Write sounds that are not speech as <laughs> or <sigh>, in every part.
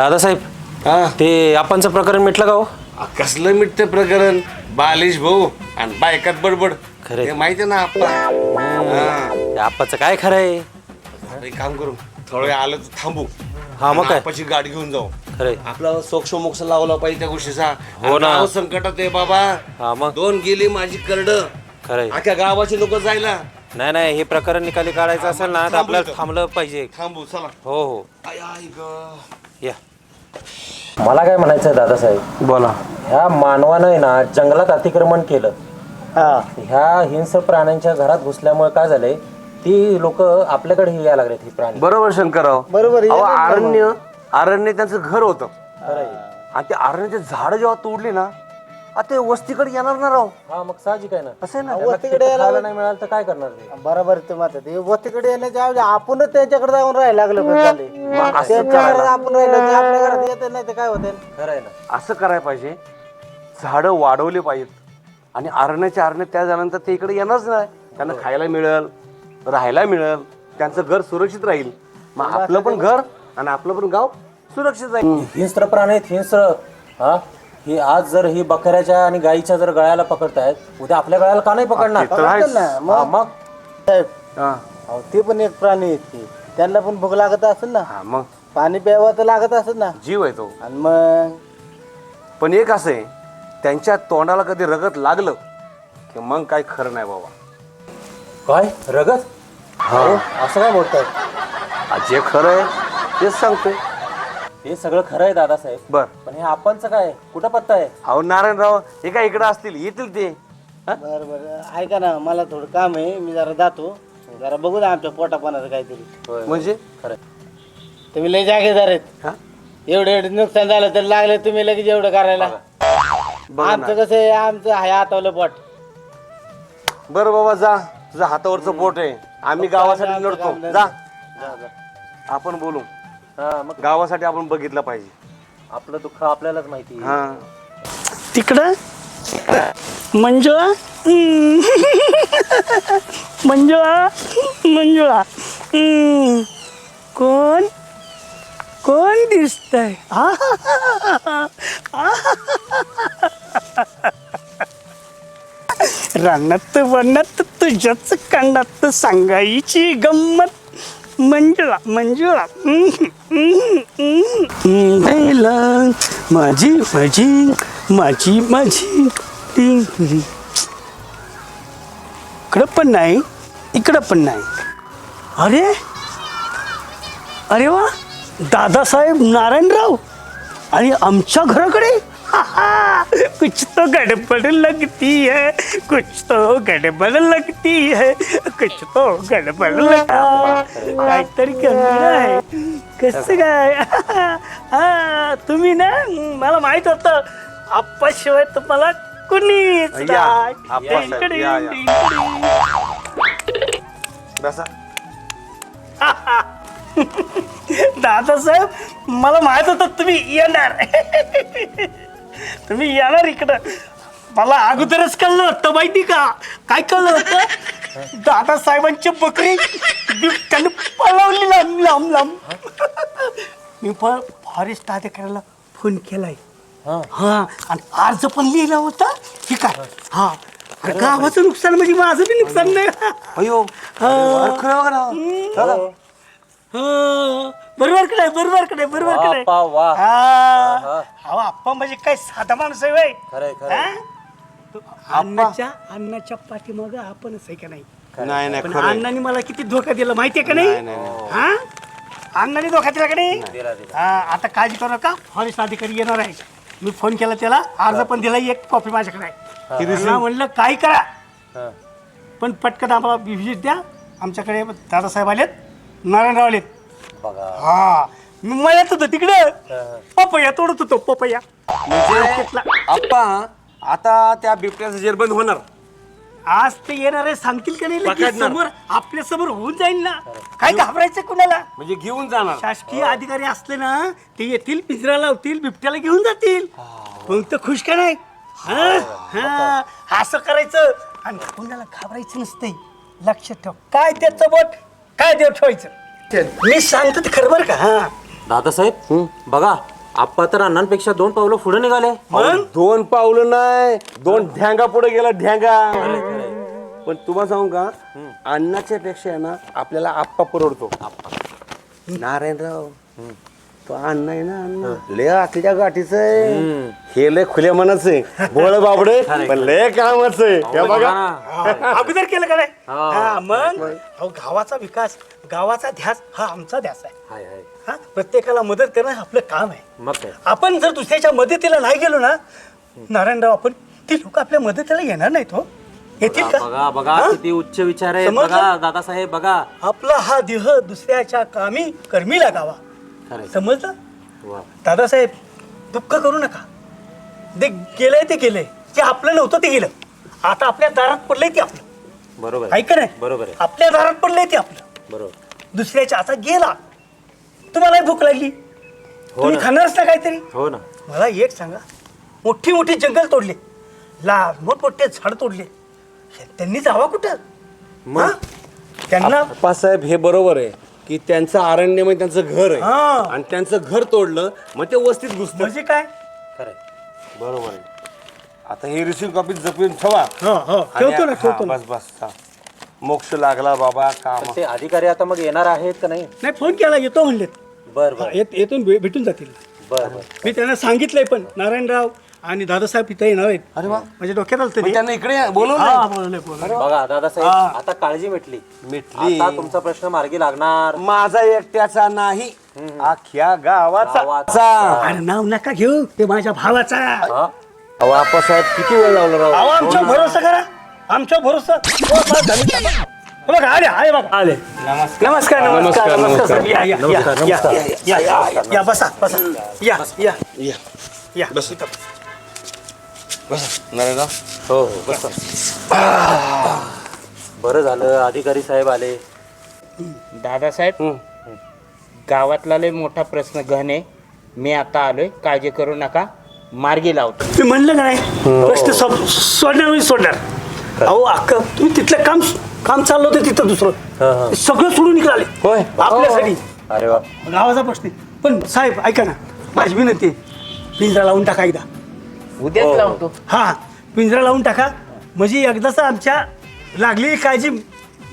दादासाहेब हा. ते आपणचं प्रकरण मिटलं का हो? आ, कसलं मिटतं प्रकरण? बालिश भाऊ आणि बायकात बडबड. खरंय. हे माहिती ना आपण ते आपाचं काय खरं आहे एक काम करू. थोडं वेळ आलं तर थांबू. हा, मग काय? आपाची गाडी घेऊन जाऊ. खरंय. आपला सोक्ष मोक्ष लावला पाहिजे त्या गोष्टीचा. हो ना. गाव संकटात आहे बाबा. हा मग? दोन गेली माझी करड. खरंय. अख्ख्या गावाचे लोक जायला. नाही नाही हे प्रकरण निकाली काढायचं असेल ना तर आपल्याला थांबलं पाहिजे. थांबू चला. हो हो. आय ग. या. मला काय म्हणायचं आहे दादासाहेब? बोला. ह्या मानवानं ना जंगलात अतिक्रमण केलं. ह्या हिंस्र प्राण्यांच्या घरात घुसल्यामुळे काय झालंय? ती लोक आपल्याकडे यायला लागलेत ही प्राणी. बरोबर शंकरराव. बरोबर अहो, आहे. अरण्य अरण्य त्यांचं घर होतं. आणि ते अरण्याचे झाड जेव्हा तोडली ना आता ते वस्तीकडे येणार ना राव. हा मग साहजिक आहे ना. असं आहे ना. वस्तीकडे तिकीट यायला- खायला नाही मिळालं तर काय करणार ते? बरोबर आहे तुम्ही आता ते वस्तीकडे येण्याच्या ऐवजी आपणच त्यांच्याकडे जाऊन राहायला लागलं पण झाले असं त्यांच्या करायला- घरात आपण राहिलं ते आपल्या घरात येत नाही ते काय होते खरं आहे ना. असं करायला पाहिजे. झाडं वाढवली पाहिजेत. आणि अरण्याच्या अरण्य त्या झाल्यानंतर ते इकडे येणारच नाही. त्यांना खायला मिळेल राहायला मिळेल. त्यांचं घर सुरक्षित राहील. मग आपलं पण घर आणि आपलं पण गाव सुरक्षित राहील. हिंस्र प्राणी आहेत हिंस्र हा? ही आज जर ही बकऱ्याच्या आणि गाईच्या जर गळ्याला पकडतायत उद्या आपल्या गळ्याला का नाही पकडणार? ते तर आहेच. ना. हा, मग? मग साहेब हा. अहो, ते पण एक प्राणी आहेत की त्यांना पण भूक लागत असेल ना. हा, मग? पाणी प्यावं तर लागत असेल ना. जीव आहे तो. आणि मग? पण एक असं आहे त्यांच्या तोंडाला कधी रगत लागलं की मग काय खरं नाही बाबा. काय? रगत? हो, असं काय बोलताय? आ, जे खरं आहे तेच सांगतोय. हे सगळं खरं आहे दादासाहेब. बर. पण हे आपणचं काय कुठं पत्ता आहे? अहो नारायणराव हे काय इकडे असतील? येतील ते. हा? बरं बरं. ऐका ना मला थोडं काम आहे. मी जरा जातो. जरा बघू ना आमच्या पोटापानाचं काहीतरी. म्हणजे? खरं तुम्ही लय जागेदार आहेत. हा? एवढं एवढं नुकसान झालं तर लागले तुम्ही लगेच एवढं करायला. बघा. ना. आमचं कसं आहे आमचं आहे आतावलं पोट. बरं बाबा जा. तुझ्या हातावरचं बोट आहे. आम्ही गावासाठी लढतो जा. आपण बोलू. हा मग गावासाठी आपण बघितलं पाहिजे आपलं दुःख आपल्यालाच माहिती आहे. हा तिकडं मंजुळा हम्म. मंजुळा मंजुळा हम्म. कोण कोण दिसतंय रानात वनात तुझ्याच कांडात सांगायची गंमत मंजुळा मंजुळा हम्म. बैला, माझी माझी माझी माझी. इकडं पण नाही इकडं पण नाही. अरे? अरे वा दादासाहेब नारायणराव आणि आमच्या घराकडे? तो गडबड लगती है कुछ तो गडबड लगती है कुछ तो गडबड लगती काहीतरी गंभीर आहे कसं काय हा? तुम्ही ना मला माहीत होतं आप्पाशिवाय तुम्हाला कुणीच या, नाही. आप्पासाहेब, या, या. डिंगडिंग. बसा. दादासाहेब मला माहीत होतं तुम्ही येणार. तुम्ही येणार इकडं. मला अगोदरच कळलं होतं माहिती का? काय कळलं होतं? दादासाहेबांची बकरी बिबट्याने पळवली लांब लांब लांब. मी पण फॉरेस्ट अधिकाऱ्याला फोन केलाय. हा. आणि अर्ज पण लिहिला होता. ठीक आहे. हा. अरे गावाचं नुकसान म्हणजे माझं बी नुकसान नाही. अयो. खरं बघा ना. हा, बरोबर कडे बरोबर कडे बरोबर कडे. हा. अहो. आप्पा म्हणजे काय साधा माणूस आहे व्हय. खरंय खरंय. हा? तो अन्नाच्या अन्नाच्या पाठीमाग आपणच आहे का नाही? नाही नाही पण खरं आहे. अण्णाने मला किती धोका दिला माहितीये का नाही? हा? अण्णाने धोका दिला का नाही? दिला दिला. हा आता काळजी करू नका. फॉरेस्ट अधिकारी येणार आहे. मी फोन केला त्याला. अर्ज पण दिला एक कॉपी माझ्याकडे आहे. त्यांना म्हणलं काय करा. हा. पण पटकन आम्हाला व्हिजिट द्या. आमच्याकडे दादासाहेब आलेत. नारायणराव आलेत बघा. हा. मी मळ्यात होतो तिकडे. पपया तोडत होतो पपया. म्हणजे आप्पा आता त्या बिबट्याचं जेर बंद होणार. आज ते येणारे सांगतील का नाही लगेच पकडणार. समोर? आपल्यासमोर होऊन जाईल ना. काय घाबरायचं कुणाला? म्हणजे घेऊन जाणार. शासकीय अधिकारी असले ना ते येतील पिंजरा लावतील बिबट्याला घेऊन जातील. मग तर खुश का नाही? हा? हा, असं करायचं. आणि कुणाला घाबरायचं नसतंय. लक्षात ठेव. काय त्याचं बोट? काय देव ठेवायचं? मी सांगतो ते खरं बरं का? हा. दादासाहेब बघा आप्पा तर अण्णांपेक्षा दोन पावलं पुढे निघाले. दोन पावलं नाही. दोन ढ्यांगा पुढे गेला ढ्यांगा. पण तुम्हाला सांगू का? अन्नाच्या पेक्षा आहे ना आपल्याला आप्पा परवडतो. नारायणराव तो अण्णा आहे ना अण्णा लय आतल्या गाठीच आहे. हे लय खुल्या मनाचं आहे. बोळ बाबडे पण लय कामाचं आहे. हे बघा. अगोदर केलं का नाही? हा. मग? अहो गावाचा विकास गावाचा ध्यास हा आमचा ध्यास आहे. हाय हाय. हा प्रत्येकाला मदत करणं हे आपलं काम आहे. मग काय? आपण जर दुसऱ्याच्या मदतीला नाही गेलो ना नारायणराव आपण ती लोक आपल्या मदतीला येणार नाहीत हो. येतील का? बघा बघा हा? किती उच्च विचार आहे समजलं? बघा दादासाहेब बघा. आपला हा देह दुसऱ्याच्या कामी कर्मी लागावा खरंय. समजलं? वा. दादासाहेब दुःख करू नका. ते गेलंय ते गेलंय. जे आपलं नव्हतं ते गेलं. आता आपल्या दारात पडलंय ते आपलं. बरोबर आहे. ऐक नाही बरोबर आहे. आपल्या दारात पडलंय ते आपलं. बरोबर. दुसऱ्याच्या आता गेला. तुम्हाला भूक लागली. तुम्ही ना. खाणारच ना काहीतरी? हो ना. मला एक सांगा. मोठी मोठी जंगल तोडले. लांब मोठमोठे झाड तोडले. त्यांनी जावा कुठं? हा? त्यांना आप्पासाहेब हे बरोबर आहे. की त्यांचं अरण्य म्हणजे त्यांचं घर आहे. हा. आणि त्यांचं घर तोडलं मग ते वस्तीत घुसतं. म्हणजे काय? बरोबर आहे. आता हे रिसिव्ह कॉपी जपून ठेवा. हो हो. आणि- ठेवतो ना हा, ठेवतो ना. बस बस हा. मोक्ष लागला बाबा काम. ते अधिकारी आता मग येणार आहेत का नाही? नाही फोन केला येतो म्हणलेत. बर हा, बर येत- येथून भे- भेटून जातील. बर बर. मी त्यांना सांगितलंय पण नारायणराव आणि दादासाहेब इथे येणार आहेत अरे वा म्हणजे डोक्यात आलं मग तरी त्यांना इकडे बोलवलं हा बोलवलंय, बोलवलंय. बघा दादासाहेब हा. आता काळजी मिटली मिटली. आता तुमचा प्रश्न मार्गी लागणार माझा एकट्याचा नाही अख्ख्या गावाचा गावाचा. अरे नाव नका घेऊ ते माझ्या भावाचा हा? अहो आप्पासाहेब किती वेळ लावला राव अहो आमच्या भरोसा करा आमच्या भरोसा हो, बस झाली, चला. हे बघा आले आले बघा आले नमस्कार नमस्कार नमस्कार. या या या नमस्कार, या नमस्कार. या या या बसा बसा या या या. या बस. इथं. बस नारायणराव हो हो बसा. बरं झालं अधिकारी साहेब आले. दादासाहेब गावातला लय मोठा प्रश्न गहन आहे मी आता आलोय काळजी करू नका. मार्गी लावतो. मी म्हणलं का नाही? प्रश्न सो- सोडणार म्हणजे सोडणार. अहो अक्क तुम्ही तिथलं काम काम चाललं होतं तिथं हा, हा. दुसरं सगळं सोडून निघाले. होय. आपल्यासाठी. अरे वा. गावाचा प्रश्न. आहे. पण साहेब ऐका ना. माझी विनंती आहे. पिंजरा लावून टाका एकदा. उद्याच लावतो. हा पिंजरा लावून टाका. म्हणजे एकदाच आमच्या लागलेली काळजी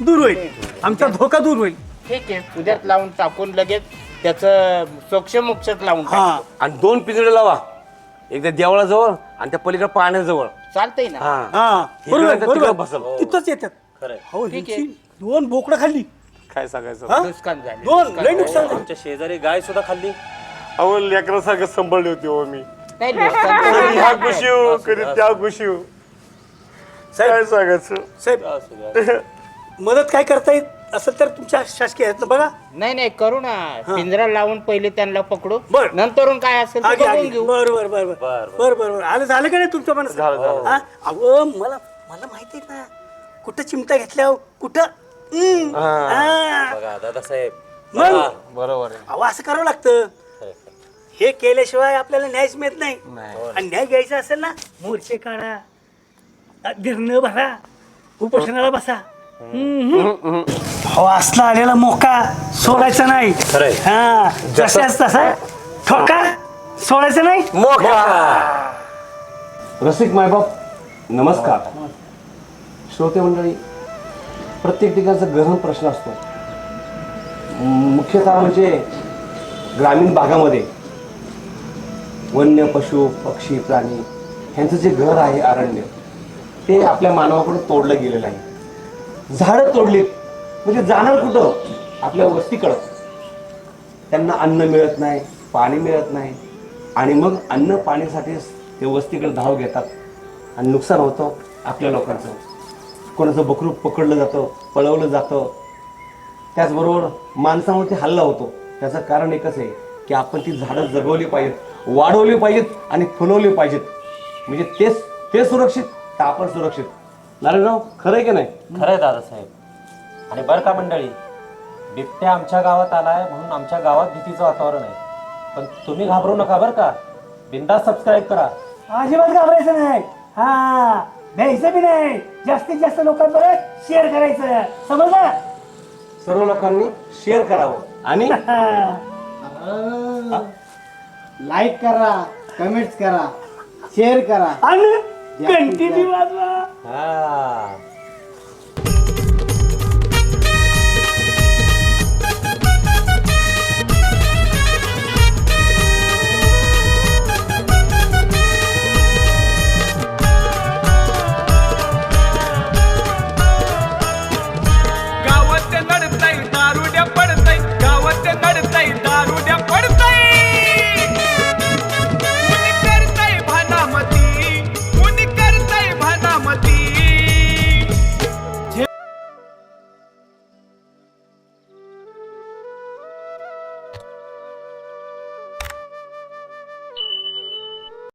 दूर होईल. आमचा धोका दूर होईल. ठीक आहे. उद्याच लावून टाकून लगेच त्याचं सोक्ष मोक्षच लावून टाक. हा आणि दोन पिंजरे लावा. एकदा देवळाजवळ आणि त्या पलीकडे पाण्याजवळ. चालतंय ना. हा. हा बरोबर तिकडं बरोबर. बसल. तिथंच येतात. खरंय. हो ठीक ह्यांची दोन बोकडं खाल्ली. काय सांगायचं? हा? नुकसान झालं. दोन लय नुकसान झालं. आमच्या शेजारी गाय सुद्धा खाल्ली. अहो लेकरासारखं सांभाळली होती हो मी. नाही <laughs> झालं. कधी ह्या गुशीव कधी त्या गुशीव काय सांगायचं? साहेब असू द्या. <laughs> मदत काय करता येत असेल तर तुमच्या शासकीय आहेत ना बघा. नाही नाही करू ना. पिंजरा लावून पहिले त्यांना पकडू. बरं. नंतरून काय असेल ते आगे बघून आगे. घेऊ. बर बर बर बर. बर, बर. बर बर आलं झालं का नाही तुमच्या मनात हा? अहो मला मला माहिती आहे ना. कुठं चिमटा घेतल्या कुठं? हम्म. हा. बघा दादासाहेब मग? बघा. बरोबर आहे. अहो असं करावं लागतं. हे केल्याशिवाय आपल्याला न्यायच मिळत नाही. आणि न्याय घ्यायचा असेल ना मोर्चे काढा धरणं भरा उपोषणाला बसा. अहो असला आलेला मोका सोडायचा नाही. हा तसा ठोका सोडायचं नाही. रसिक मायबाप नमस्कार. श्रोते मंडळी प्रत्येक ठिकाणचा गहन प्रश्न असतो. मुख्यतः म्हणजे ग्रामीण भागामध्ये वन्य पशु पक्षी प्राणी ह्यांचं जे घर आहे अरण्य ते आपल्या मानवाकडून तोडलं गेलेलं आहे. झाडं तोडलीत म्हणजे जाणार कुठं? आपल्या वस्तीकडं. त्यांना अन्न मिळत नाही पाणी मिळत नाही. आणि मग अन्न पाण्यासाठीच ते वस्तीकडे धाव घेतात. आणि नुकसान होतं आपल्या लोकांचं. कोणाचं बकरू पकडलं जातं पळवलं जातं. त्याचबरोबर माणसावरती हल्ला होतो. त्याचं कारण एकच आहे की आपण ती झाडं जगवली पाहिजेत. वाढवली पाहिजेत आणि फुलवली पाहिजेत. म्हणजे तेच ते सुरक्षित तर आपण सुरक्षित. नारायणराव खरं आहे की नाही? खरंय दादासाहेब. आणि बरं का मंडळी बिबट्या आमच्या गावात आलाय म्हणून आमच्या गावात भीतीचं वातावरण आहे. पण तुम्ही घाबरू नका बरं का. बिंदास सबस्क्राईब करा. अजिबात घाबरायचं नाही. हा द्यायचं बी नाही. जास्तीत जास्त लोकांपर्यंत शेअर करायचं. समजलं? सर्व लोकांनी शेअर करावं. आणि? <laughs> लाईक करा कमेंट्स करा शेअर करा. आणि घंटी बी वाजवा. हा.